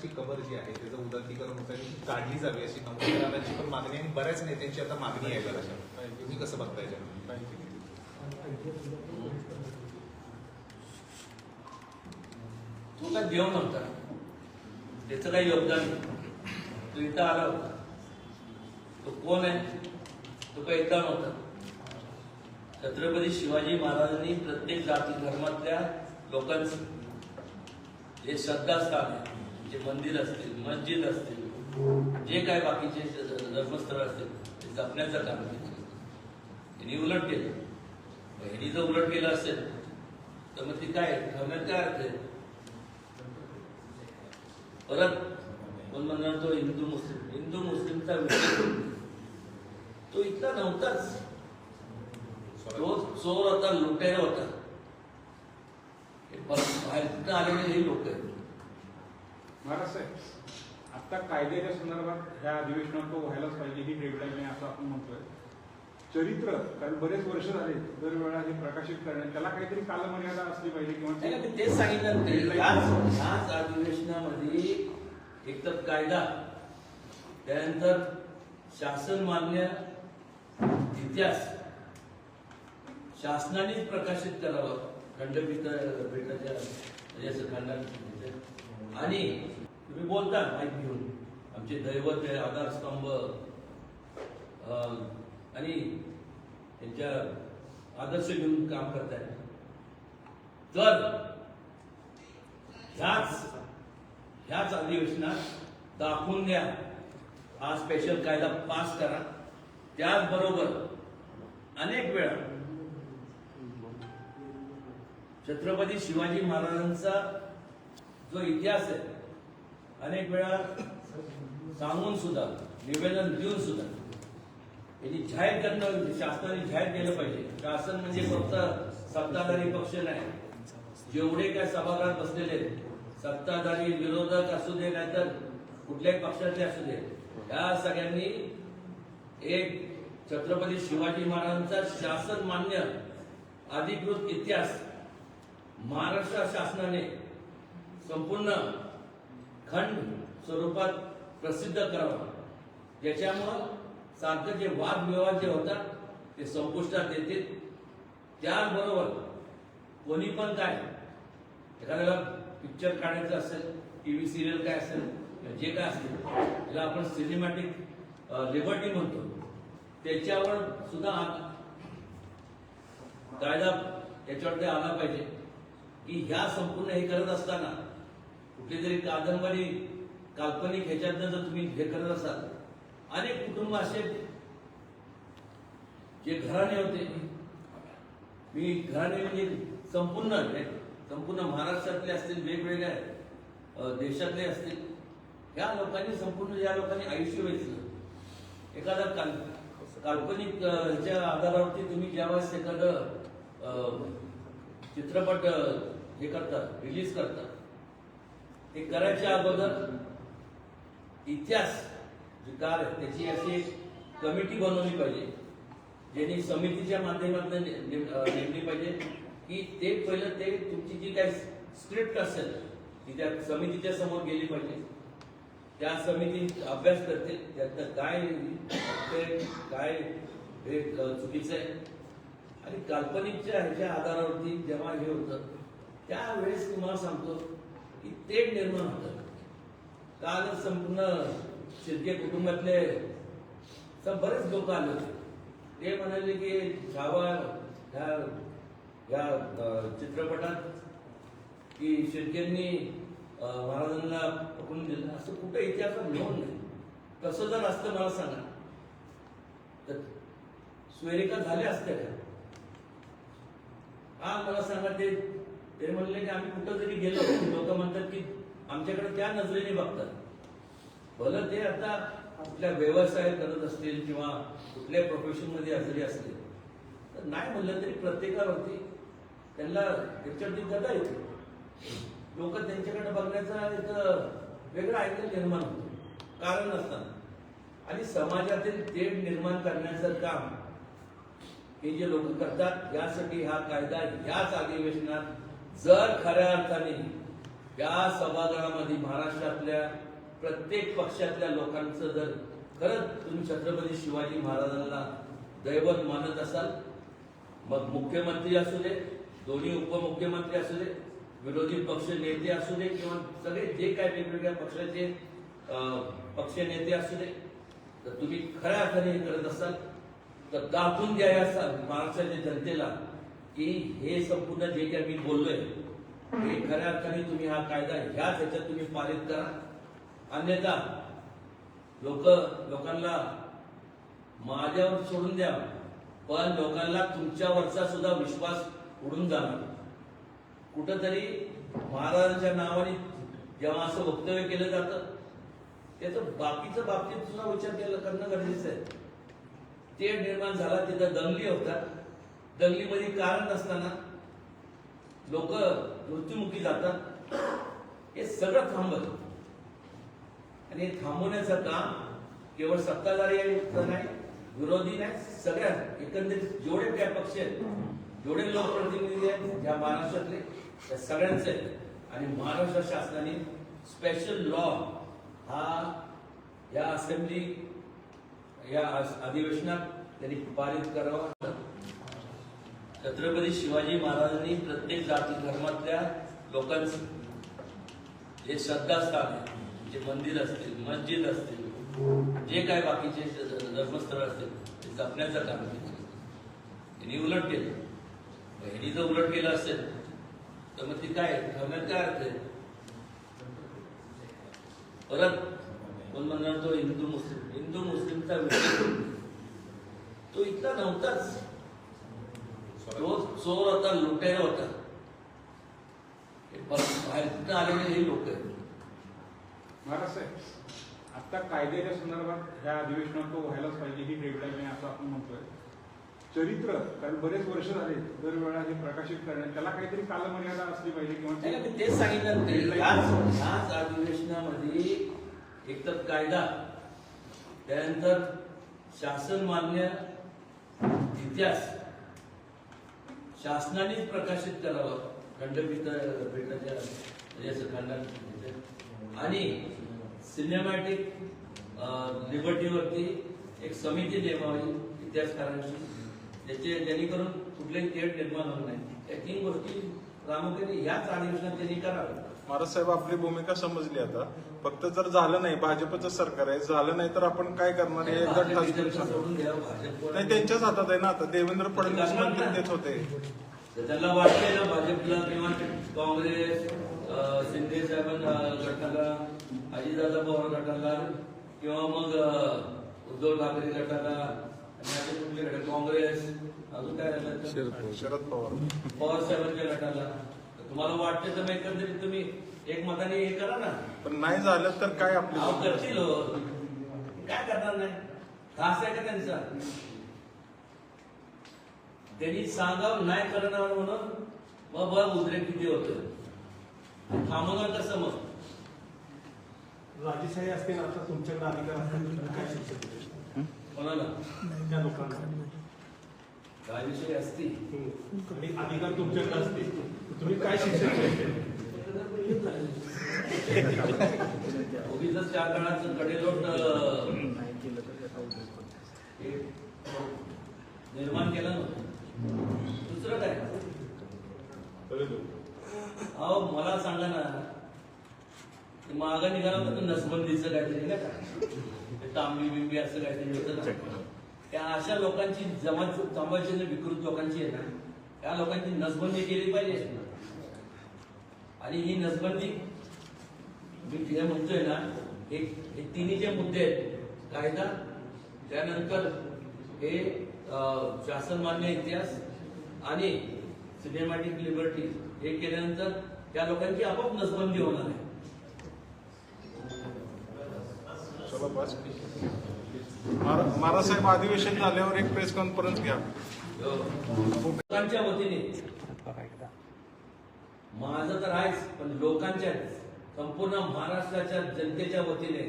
कुटुंबाची कबर जी आहे त्याचं उदात्तीकरण होतं आणि ती काढली जावी अशी नमस्कारांची पण मागणी आणि बऱ्याच नेत्यांची आता मागणी आहे जरा तुम्ही कसं बघताय याच्यावर? तो काय देव नव्हता त्याचं काही योगदान? नाही. तो इथं आला होता. तो कोण आहे? तो काही इथं नव्हता. छत्रपती शिवाजी महाराजांनी प्रत्येक जाती धर्मातल्या लोकांचं हे श्रद्धास्थान आहे. जे मंदिर असतील मस्जिद असतील जे काय बाकीचे धर्मस्थळ असतील ते जपण्याचं काम केलं. उलट केलं. बहिणी जर उलट केलं असेल तर मग ती काय? ठरण्यात काय अर्थ आहे? परत कोण म्हणणार तो हिंदू मुस्लिम? हिंदू मुस्लिमचा विषय. तो इतका नव्हताच. तो चोर होता लुटेर होता. बाहेर आलेले हे लोक आहेत. महाराज साहेब आता कायद्याच्या संदर्भात ह्या अधिवेशनात तो व्हायलाच पाहिजे ही डेडलाईन आहे असं आपण म्हणतोय चरित्र कारण बरेच वर्ष झाले दरवेळा हे प्रकाशित करण्यात त्याला काहीतरी कालमर्यादा असली पाहिजे किंवा तेच सांगितलं. याच अधिवेशनामध्ये एक तर कायदा त्यानंतर शासन मान्य इतिहास शासनानेच प्रकाशित करावा खंडपीठ असं खंडात आणि तुम्ही बोलता माहिती घेऊन. आमचे दैवत आहे आधारस्तंभ अं, आणि त्यांच्या आदर्श घेऊन काम करताय तर ह्याच ह्याच अधिवेशनात दाखवून द्या. हा स्पेशल कायदा पास करा. त्याचबरोबर अनेक वेळा छत्रपती शिवाजी महाराजांचा जो इतिहास आहे अनेक वेळा सांगून सुद्धा निवेदन देऊन सुद्धा याची जाहीर करणं शासनाने जाहीर केलं पाहिजे. शासन म्हणजे फक्त सत्ताधारी पक्ष नाही. जेवढे काय सभागृहात बसलेले आहेत, सत्ताधारी विरोधक असू दे नाहीतर कुठल्याही पक्षाचे असू दे या सगळ्यांनी एक छत्रपती शिवाजी महाराजांचा शासन मान्य अधिकृत इतिहास महाराष्ट्र शासनाने संपूर्ण खंड स्वरूपात प्रसिद्ध करावा. ज्याच्यामुळं सारखं जे वादविवाद जे होतात ते संपुष्टात येतील. त्याचबरोबर कोणी पण काय एखाद्याला पिक्चर काढायचं असेल टी व्ही सिरियल काय असेल जे काय असेल त्याला आपण सिनेमॅटिक लिबर्टी म्हणतो त्याच्यावर सुद्धा कायदा त्याच्यावर ते आला पाहिजे की ह्या संपूर्ण हे करत असताना कुठली तरी कादंबरी काल्पनिक ह्याच्यातनं जर तुम्ही हे करत असाल अनेक कुटुंब असे जे घराणे होते. मी घराणे म्हणजे संपूर्ण संपूर्ण महाराष्ट्रातले असतील वेगवेगळ्या देशातले असतील. या लोकांनी संपूर्ण या लोकांनी आयुष्य वेचलं. एखादा काल काल्पनिक ह्याच्या आधारावरती तुम्ही ज्यावेळेस एखादं चित्रपट हे करतात रिलीज करतात ते करायच्या अगोदर इतिहास जे कार आहे त्याची अशी कमिटी बनवली पाहिजे ज्यांनी समितीच्या माध्यमातून ने- नेमली पाहिजे की ते पहिलं ते तुमची जी काही स्क्रिप्ट असेल ती त्या समितीच्या समोर गेली पाहिजे. त्या समिती अभ्यास करते त्यातलं काय ते काय हे चुकीचं आहे. आणि काल्पनिकच्या ह्याच्या आधारावरती जेव्हा हे होतं त्यावेळेस तुम्हाला सांगतो की तेढ निर्माण होतं काल संपूर्ण शिर्के कुटुंबातले सब बरेच लोक आले होते. ते म्हणाले की छावा ह्या ह्या चित्रपटात की शिर्केंनी महाराजांना पकडून दिलं. असं कुठं इतिहासात नोंद नाही. तसं जर असतं मला सांगा. तर स्वेरिका झाल्या असत्या का? हा मला सांगा ते ते म्हणले की आम्ही कुठं जरी गेलो लोक म्हणतात की आमच्याकडे त्या नजरेने बघतात. भलं ते आता कुठल्या व्यवसाय करत असतील किंवा कुठल्या प्रोफेशनमध्ये असतील. तर नाही म्हणलं तरी प्रत्येकावरती त्यांना त्याच्यावरती गदा येते. लोक त्यांच्याकडे बघण्याचा एक वेगळा ऐकल निर्माण होतो. कारण नसताना आणि समाजातील तेढ निर्माण करण्याचं काम हे जे लोक करतात यासाठी हा कायदा याच अधिवेशनात जर खऱ्या अर्थाने या सभागृहामध्ये महाराष्ट्रातल्या प्रत्येक पक्षातल्या लोकांचं जर खरंच तुम्ही छत्रपती शिवाजी महाराजांना दैवत मानत असाल मग मुख्यमंत्री असू दे दोन्ही उपमुख्यमंत्री असू दे विरोधी पक्ष नेते असू दे किंवा सगळे जे काय वेगवेगळ्या पक्षाचे पक्ष नेते असू दे तर तुम्ही खऱ्या अर्थाने हे करत असाल तर दाखवून द्या या महाराष्ट्राच्या जनतेला की हे संपूर्ण जे काही मी बोललोय हे खऱ्या अर्थाने तुम्ही हा कायदा ह्याच ह्याच्यात तुम्ही पारित करा. अन्यथा लोक लोकांना माझ्यावर सोडून द्या पण लोकांना तुमच्यावरचा सुद्धा विश्वास उडून जाणार कुठंतरी महाराजांच्या नावाने जेव्हा असं वक्तव्य केलं जातं त्याचं बाकीचं बाबतीत सुद्धा विचार केला करणं गरजेचं आहे. ते निर्माण झाला तिथं दंगली होतात दंगलीमध्ये कारण नसताना लोक मृत्युमुखी जातात. हे सगळं थांबत आणि थांबवण्याचं काम केवळ सत्ताधारी नाही विरोधी नाही सगळ्या एकंदरीत जेवढे काय पक्ष आहेत जेवढे लोकप्रतिनिधी आहेत ज्या महाराष्ट्रातले त्या सगळ्यांचे आहेत. आणि महाराष्ट्र शासनाने स्पेशल लॉ हा या असेंब्ली या अधिवेशनात त्यांनी पारित करावा. छत्रपती शिवाजी महाराजांनी प्रत्येक जाती धर्मातल्या लोकांचं जे श्रद्धास्थान आहे जे मंदिर असतील मस्जिद असतील जे काय बाकीचे धर्मस्थळ असतील ते जपण्याचं काम केलं. त्यांनी उलट केलं. बहिणी जर उलट केलं असेल तर मग ती काय ठेवण्यात काय अर्थ आहे? परत कोण म्हणणार तो हिंदू मुस्लिम? हिंदू मुस्लिमचा विषय. तो इतका नव्हताच. तो चोर होता. लुटेरा होता बाहेरनं आलेले हे लोक आहेत. महाराज साहेब आता कायद्याच्या संदर्भात ह्या अधिवेशनात तो व्हायलाच पाहिजे ही डेडलाईन आहे असं आपण म्हणतोय. चरित्र कारण बरेच वर्ष झाले दरवेळा हे प्रकाशित करण्यात त्याला काहीतरी कालमर्यादा असली पाहिजे किंवा तेच सांगितलं ह्याच अधिवेशनामध्ये एक तर कायदा त्यानंतर शासन मान्य इतिहास शासनानेच प्रकाशित करावं. खंडपीठ पीठाच्या याचं आणि सिनेमॅटिक लिबर्टीवरती एक समिती नेमावी इतिहासकारांची. त्याचे जेणेकरून कुठलेही खेळ निर्माण होणार नाही या तीन गोष्टी प्रामुख्याने याच अधिवेशनात त्यांनी कराव्या महाराज साहेब आपली भूमिका समजली आता. फक्त जर झालं नाही भाजपचं सरकार आहे झालं नाही तर आपण काय करणार? हे एकदा ठास नाही त्यांच्याच हातात आहे ना आता. देवेंद्र फडणवीस मंत्री देत होते. त्यांना वाटतंय ना भाजपला किंवा काँग्रेस शिंदे साहेबांना गटाला अजितदादा पवार गटाला किंवा मग उद्धव ठाकरे गटाला काँग्रेस अजून काय झालं? शरद पवार. पवार साहेबांच्या गटाला. तुम्हाला वाटतं तर एकंदरीत तुम्ही एक मताने हे करा ना. पण नाही झालं तर काय अहो, आपली करतील हो. काय करणार नाही? खास आहे का त्यांचा? त्यांनी सांगावं नाही करणार म्हणून मग बघ उद्रेक किती होतं थांबवणार कसं मग? राजेशाही असते ना आता तुमच्याकडे अधिकार असतात तुम्ही काय शिक्षा देता? कोणाला? त्या लोकांना. काय विषय असती हम्म. आणि अधिकार तुमच्याकडे असते तुम्ही काय शिक्षा द्यायचे उगीच त्या काळाचं कडेलोट निर्माण केलं नव्हतं. दुसरं काय? अहो मला सांगा ना माग निघाला होता नसबंदीचं काहीतरी नाही का? तांबी बिंबी असं काहीतरी होतं ना. त्या अशा लोकांची जमा जमाची विकृत लोकांची आहे ना त्या लोकांची नसबंदी केली पाहिजे. आणि ही नसबंदी मी जे म्हणतोय ना हे हे तिन्ही जे मुद्दे आहेत कायदा त्यानंतर हे शासनमान्य इतिहास आणि सिनेमॅटिक लिबर्टी हे केल्यानंतर त्या लोकांची आपोआप नसबंदी होणार आहे. चला बस. महारा- महाराज साहेब अधिवेशन झाल्यावर एक प्रेस कॉन्फरन्स घ्या. लोकांच्या वतीने. माझं तर आहेच पण लोकांच्या संपूर्ण महाराष्ट्राच्या जनतेच्या वतीने.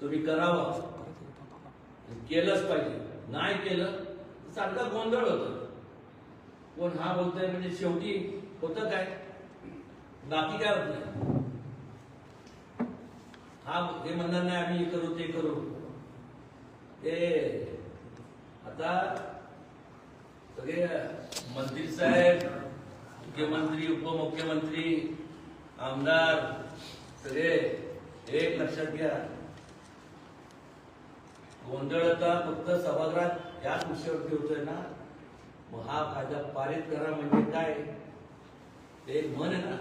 तुम्ही करावं. केलंच पाहिजे. नाही केलं सारखा गोंधळ होतो. कोण हा बोलतोय म्हणजे शेवटी होतं काय? बाकी काय होत नाही. हा हे म्हणणार नाही आम्ही हे करू ते करू. ते आता सगळे मंत्री साहेब मुख्यमंत्री उपमुख्यमंत्री आमदार सगळे एक लक्षात घ्या. गोंधळ आता फक्त सभागृहात याच विषयावरती होतोय ना? मग हा कायदा पारित करा म्हणजे काय? ते म्हण आहे ना.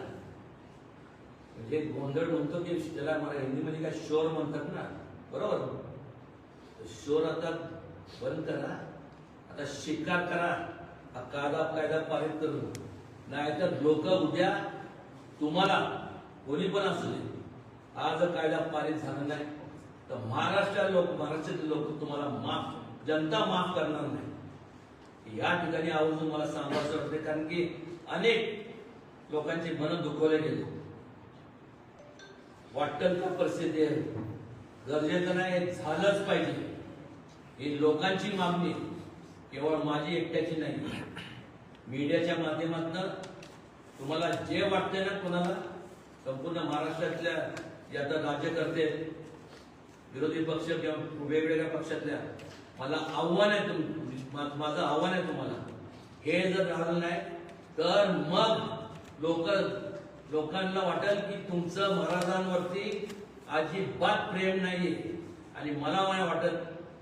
म्हणजे गोंधळ म्हणतो की त्याला मला हिंदीमध्ये काय शोर म्हणतात ना? बरोबर? शोर आता बंद करा. आता शिकार करा. हा कायदा कायदा पारित करून. नाहीतर लोक उद्या तुम्हाला कोणी पण असू दे आज कायदा पारित झाला नाही तर महाराष्ट्र लोक महाराष्ट्रातील लोक तुम्हाला माफ जनता माफ करणार नाही. या ठिकाणी आवर्जून मला सांगायचं वाटते कारण की अनेक लोकांचे मन दुखवले गेले. वाटतं का परिस्थिती आहे? गरजेचं नाही हे झालंच पाहिजे. ही लोकांची मागणी केवळ माझी एकट्याची नाही. मीडियाच्या माध्यमातून तुम्हाला जे वाटते ना कोणाला संपूर्ण महाराष्ट्रातल्या जे आता राज्यकर्ते विरोधी पक्ष किंवा वेगवेगळ्या पक्षातल्या मला आव्हान आहे तुम माझं आव्हान आहे तुम्हाला. हे जर झालं नाही तर मग लोक लोकांना वाटेल की तुमचं महाराजांवरती अजिबात प्रेम नाही आणि मला नाही वाटत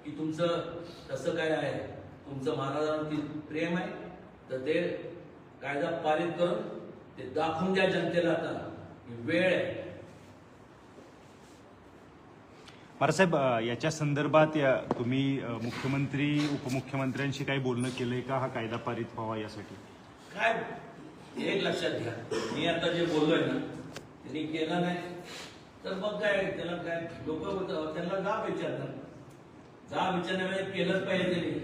की तुमचं तसं काय आहे. तुमचं महाराजांवरती प्रेम आहे. तर ते कायदा पारित करून ते दाखवून द्या जनतेला आता. वेळ आहे. मारासाहेब अ, याच्या संदर्भात या तुम्ही मुख्यमंत्री उपमुख्यमंत्र्यांशी काही बोलणं केलंय का? हा कायदा पारित व्हावा यासाठी. काय? एक लक्षात घ्या. मी आता जे बोललोय ना त्यांनी केलं नाही. तर मग काय? त्याला काय? लोक त्यांना जा विचारतात. जा विचारण्यामध्ये केलंच पाहिजे त्यांनी.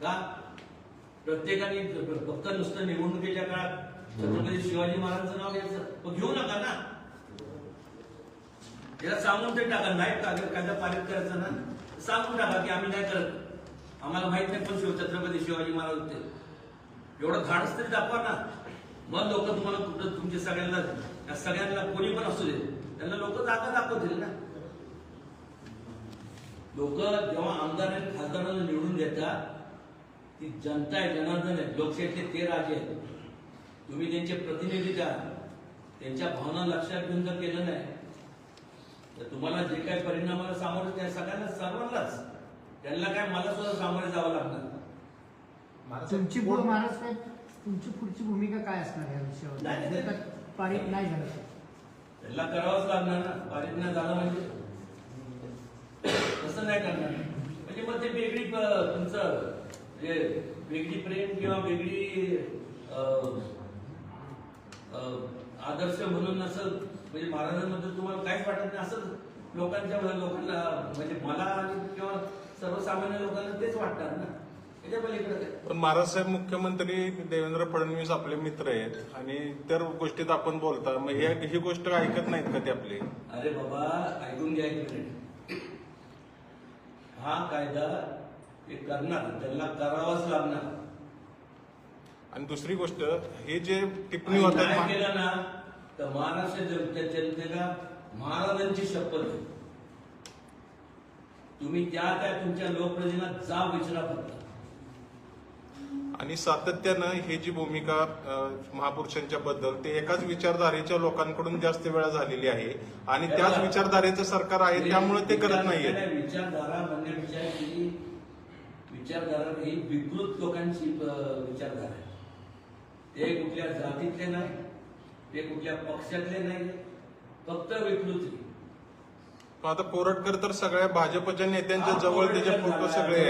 का? प्रत्येकाने फक्त नुसतं निवडणुकीच्या काळात छत्रपती शिवाजी महाराजांचं नाव घ्यायचं. घेऊ नका ना. त्याला सांगून ते टाका. नाही कागद कायदा पारित करायचा ना? सांगून टाका की आम्ही नाही करत. आम्हाला माहीत नाही पण शिव छत्रपती शिवाजी महाराज होते. एवढं धाडस तरी दाखवा ना. मग लोक तुम्हाला कुठं तुमच्या सगळ्यांना या सगळ्यांना कोणी पण असू दे. त्यांना लोक जागा दाखवतील ना. लोक जेव्हा आमदार आणि खासदारांना निवडून देतात ती जनता आहे जनार्दन आहे लोकशाहीतले ते राजे आहेत. तुम्ही त्यांचे प्रतिनिधी आहात त्यांच्या भावना लक्षात घेऊन जर केलं नाही तर तुम्हाला जे काही परिणामाला सामोरं त्या सगळ्यांना सर्वांनाच त्यांना काय मला सुद्धा सामोरे जावं लागणार? तुमची महाराज साहेब तुमची पुढची भूमिका काय असणार या विषयावर? का पारित नाही झालं. तर? त्यांना करावंच लागणार ना. पारित नाही झालं म्हणजे? तसं नाही करणार. म्हणजे मग ते वेगळी तुमचं वेगळी प्रेम किंवा वेगळी आदर्श म्हणून असं म्हणजे महाराजांबद्दल तुम्हाला काहीच वाटत नाही असं लोकांच्या लोकांना म्हणजे मला आणि किंवा सर्वसामान्य लोकांना तेच वाटणार ना? काय? पण महाराजसाहेब मुख्यमंत्री देवेंद्र फडणवीस आपले मित्र आहेत आणि त्या गोष्टीत आपण बोलता मग ही गोष्ट ऐकत नाहीत का ते आपले? अरे बाबा ऐकून घ्या एक मिनिट. हा कायदा हे करणार त्यांना करावाच लागणार. आणि दुसरी गोष्ट हे जे टिप्पणी आणि होतात नाही केलं ना तर महाराष्ट्र जनते- जनतेला महाराजांची शपथ आहे तुम्ही त्या त्या तुमच्या लोकप्रतिनिधींना जा विचारा फक्त आणि सातत्यानं ही जी भूमिका अं, महापुरुषांच्या बद्दल ते एकाच विचारधारेच्या लोकांकडून जास्त वेळा झालेली आहे. आणि त्याच विचारधारेचं सरकार आहे त्यामुळे ते करत नाहीये नाही, विचारधारा म्हणण्यापेक्षा विचारधारा ही विकृत लोकांची विचारधारा आहे. ते कुठल्या जातीतले नाही ते कुठल्या पक्षातले नाही फक्त विकृती आता कोरटकर तर सगळ्या भाजपच्या नेत्यांच्या जवळ त्याचे फोटो सगळे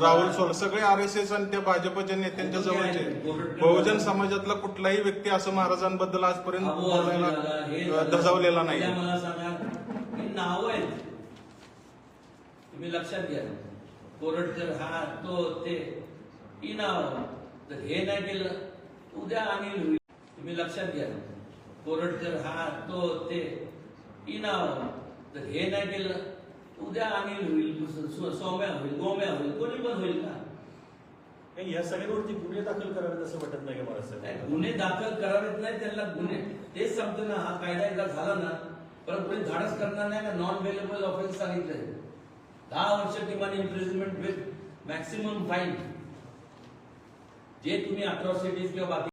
राहुल सोल सगळे आर एस एस आणि त्या भाजपच्या नेत्यांच्या जवळचे बहुजन. समाजातला कुठलाही व्यक्ती असं महाराजांबद्दल आजपर्यंत बोलायला. धजावलेला नाही. मला सांगा नाव आहेत. तुम्ही लक्षात घ्या. कोरडकर हा तो ते इनाव नाव तर हे नाही केलं उद्या अनिल होईल. तुम्ही लक्षात घ्या. कोरडकर हा तो ते इनाव नाव तर हे नाही केलं उद्या अनिल होईल सौम्या होईल गोम्या होईल कोणी पण होईल ना. या सगळ्यांवरती गुन्हे दाखल करावेत असं वाटत नाही का मला गुन्हे दाखल करावेत नाही त्यांना गुन्हे. तेच सांगतो ना हा कायदा एकदा झाला ना परत कोणी धाडस करणार नाही ना नॉन वेलेबल ऑफेन्स सांगितलं दहा वर्ष किमान इम्प्रिझमेंट विथ मॅक्सिमम फाईन जे तुम्ही अट्रॉसिटीज किंवा बाकी